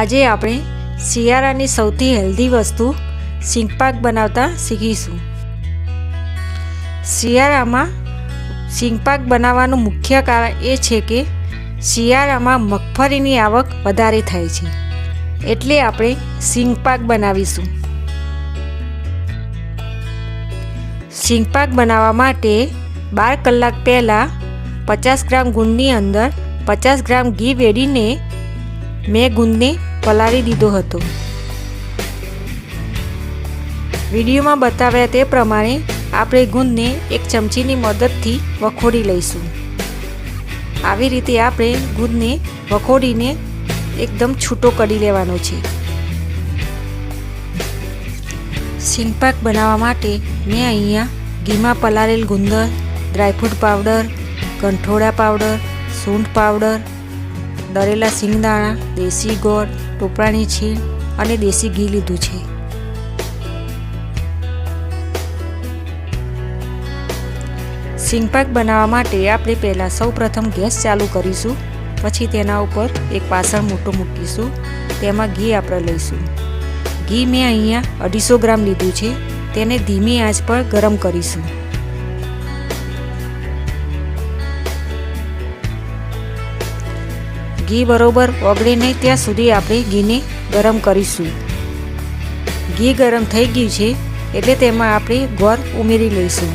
આજે આપણે શિયાળાની સૌથી હેલ્ધી વસ્તુ સિંગપાક બનાવતા શીખીશું. શિયાળામાં સિંગપાક બનાવવાનું મુખ્ય કારણ એ છે કે શિયાળામાં મગફળીની આવક વધારે થાય છે, એટલે આપણે સિંગપાક બનાવીશું. સિંગપાક બનાવવા માટે બાર કલાક પહેલાં પચાસ ગ્રામ ગુંદની અંદર પચાસ ગ્રામ ઘી વેડીને મેં ગુંદને પલાળી દીધો હતો. વિડીયોમાં બતાવ્યા તે પ્રમાણે આપણે ગુંદને એક ચમચીની મદદથી વખોડી લઈશું. આવી રીતે આપણે ગુંદને વખોડીને એકદમ છૂટો કરી લેવાનો છે. સિંગપાક બનાવવા માટે મેં અહીંયા ઘીમાં પલાળેલ ગુંદર ડ્રાયફ્રૂટ પાવડર કંઠોળા પાવડર સૂંઠ પાવડર દરેલા સિંગદાણા, દેશી ગોળ, ટોપરાની છીણ અને દેશી ઘી લીધું છે. સિંગપાક બનાવવા માટે આપણે પહેલાં સૌ પ્રથમ ગેસ ચાલુ કરીશું, પછી તેના ઉપર એક વાસણ મોટું મૂકીશું, તેમાં ઘી આપણે લઈશું. ઘી મેં અહીંયા અઢીસો ગ્રામ લીધું છે, તેને ધીમી આંચ પર ગરમ કરીશું. ઘી બરોબર ઓગળે નહીં ત્યાં સુધી આપણે ઘીને ગરમ કરીશું. ઘી ગરમ થઈ ગયું છે એટલે તેમાં આપણે ગોળ ઉમેરી લઈશું.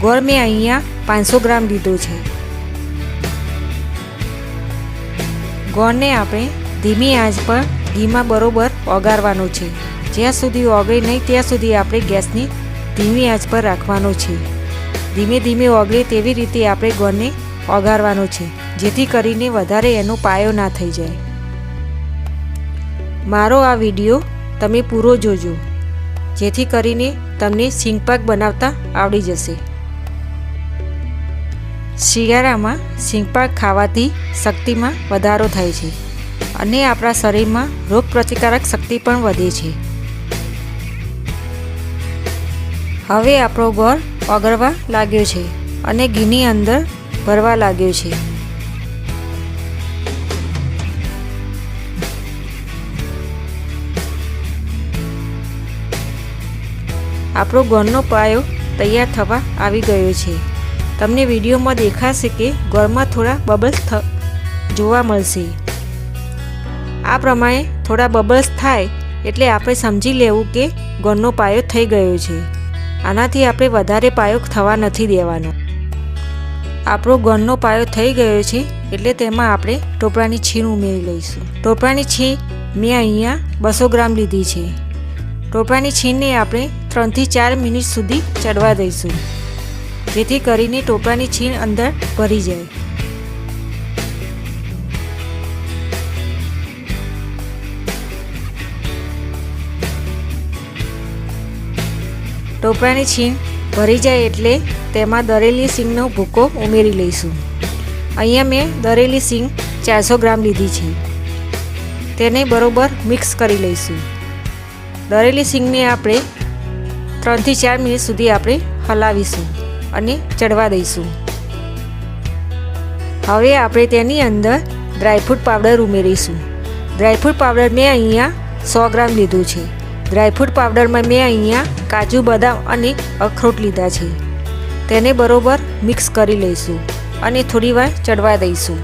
ગોળ મેં અહીંયા પાંચસો ગ્રામ લીધો છે. ગોળને આપણે ધીમી આંચ પર ઘીમાં બરોબર ઓગાળવાનો છે. જ્યાં સુધી ઓગળે નહીં ત્યાં સુધી આપણે ગેસની ધીમી આંચ પર રાખવાનો છે. ધીમે ધીમે ઓગળે તેવી રીતે આપણે ગોળને ઓગાળવાનો છે, જેથી કરીને વધારે એનો પાયો ના થઈ જાય. મારો આ વીડિયો તમે પૂરો જોજો, જેથી કરીને તમને સિંગપાક બનાવતા આવડી જશે. શિયાળામાં સિંગપાક ખાવાથી શક્તિમાં વધારો થાય છે અને આપણા શરીરમાં રોગ પ્રતિકારક શક્તિ પણ વધે છે. હવે આપણો ગોળ ઓગળવા લાગ્યો છે અને ઘીની અંદર ભરવા લાગ્યો છે. આપણો ગોળનો પાયો તૈયાર થવા આવી ગયો છે. તમને વિડીયોમાં દેખાશે કે ગોળમાં થોડા બબલ્સ જોવા મળશે. આ પ્રમાણે થોડા બબલ્સ થાય એટલે આપણે સમજી લેવું કે ગોળનો પાયો થઈ ગયો છે. આનાથી આપણે વધારે પાયો થવા નથી દેવાનો. આપણો ગનનો પાયો થઈ ગયો છે એટલે તેમાં આપણે ટોપરાની છીણ ઉમેરી લઈશું. ટોપરાની છીણ મેં અહીંયા બસો ગ્રામ લીધી છે. ટોપરાની છીણને આપણે ત્રણથી ચાર મિનિટ સુધી ચડવા દઈશું. જેથી કરીને ટોપરાની છીણ અંદર ભરી જાય. ટોપરાની છીણ ભરી જાય એટલે તેમાં દરેલી સિંગનો ભૂકો ઉમેરી લઈશું. અહીંયા મેં દરેલી સિંગ ચારસો ગ્રામ લીધી છે. તેને બરોબર મિક્સ કરી લઈશું. દરેલી સિંગને આપણે ત્રણથી ચાર મિનિટ સુધી આપણે હલાવીશું અને ચડવા દઈશું. હવે આપણે તેની અંદર ડ્રાયફ્રૂટ પાવડર ઉમેરીશું. ડ્રાયફ્રૂટ પાવડર મેં અહીંયા સો ગ્રામ લીધું છે. ડ્રાયફ્રૂટ પાવડરમાં મેં અહીંયા કાજુ, બદામ અને અખરોટ લીધા છે. તેને બરોબર મિક્સ કરી લઈશું અને થોડીવાર ચડવા દઈશું.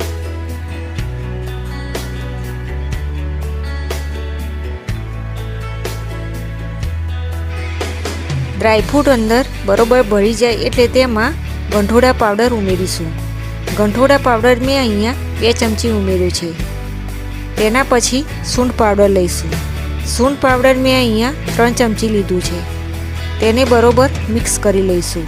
ડ્રાયફ્રૂટ અંદર બરોબર ભળી જાય એટલે તેમાં ગંઠોડા પાવડર ઉમેરીશું. ગંઠોડા પાવડર મેં અહીંયા બે ચમચી ઉમેર્યો છે. તેના પછી સૂંઠ પાવડર લઈશું. સૂંઠ પાવડર મેં અહીંયા ત્રણ ચમચી લીધું છે. તેને બરોબર મિક્સ કરી લઈશું.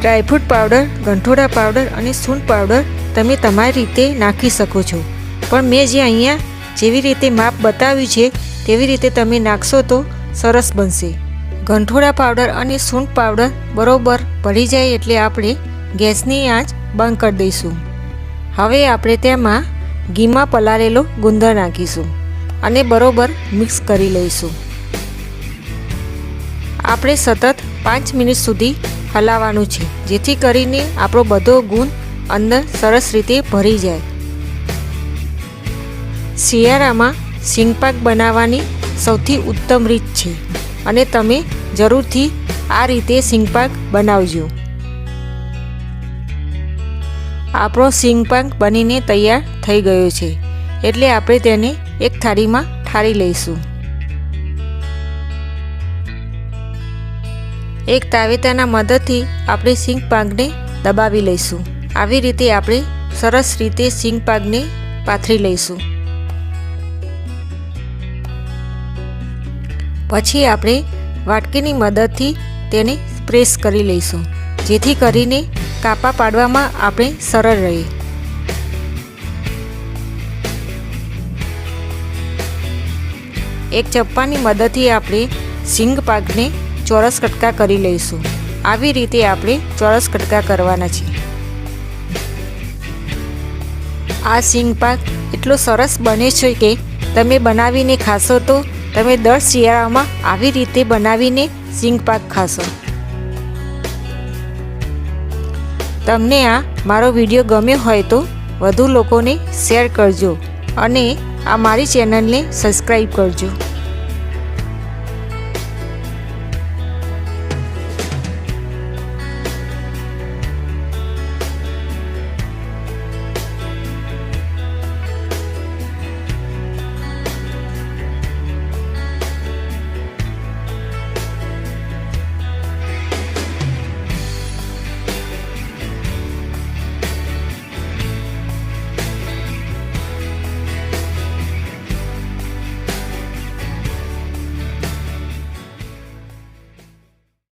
ડ્રાયફ્રૂટ પાવડર, ગંઠોડા પાવડર અને સૂંઠ પાવડર તમે તમારી રીતે નાખી શકો છો. પણ મેં જે અહીંયા જેવી રીતે માપ બતાવ્યું છે, તેવી રીતે તમે નાખશો તો સરસ બનશે. ગંઠોડા પાવડર અને સૂંઠ પાવડર બરોબર ભળી જાય એટલે આપણે ગેસની આંચ બંધ કરી દઈશું. હવે આપણે તેમાં ઘીમાં પલાળેલો ગુંદર નાખીશું અને બરોબર મિક્સ કરી લઈશું. આપણે સતત પાંચ મિનિટ સુધી હલાવવાનું છે, જેથી કરીને આપણો બધો ગુણ અંદર સરસ રીતે ભરી જાય. શિયાળામાં સિંગપાક બનાવવાની સૌથી ઉત્તમ રીત છે અને તમે જરૂરથી આ રીતે સિંગપાક બનાવજો. આપણો સિંગપાક બનીને તૈયાર થઈ ગયો છે, એટલે આપણે તેને એક થાળીમાં ઠારી લઈશું. એક તાવેતાના મદદથી આપણે સિંગ પાકને દબાવી લઈશું. આવી રીતે આપણે સરસ રીતે સિંગ પાકને પાથરી લઈશું. પછી આપણે વાટકીની મદદથી તેને પ્રેસ કરી લઈશું, જેથી કરીને કાપા પાડવામાં આપણે સરળ રહી એક ચપ્પાની મદદથી આપણે સિંગ પાકને ચોરસ કટકા કરી લઈશું. આવી રીતે આપણે ચોરસ કટકા કરવાના છે આ સિંગ પાક એટલો સરસ બને છે કે તમે બનાવીને ખાશો તો તમે દર શિયાળામાં આવી રીતે બનાવીને સિંગ પાક ખાશો. તમને આ મારો વીડિયો ગમ્યો હોય તો વધુ લોકોને શેર કરજો અને આ મારી ચેનલને સબસ્ક્રાઈબ કરજો.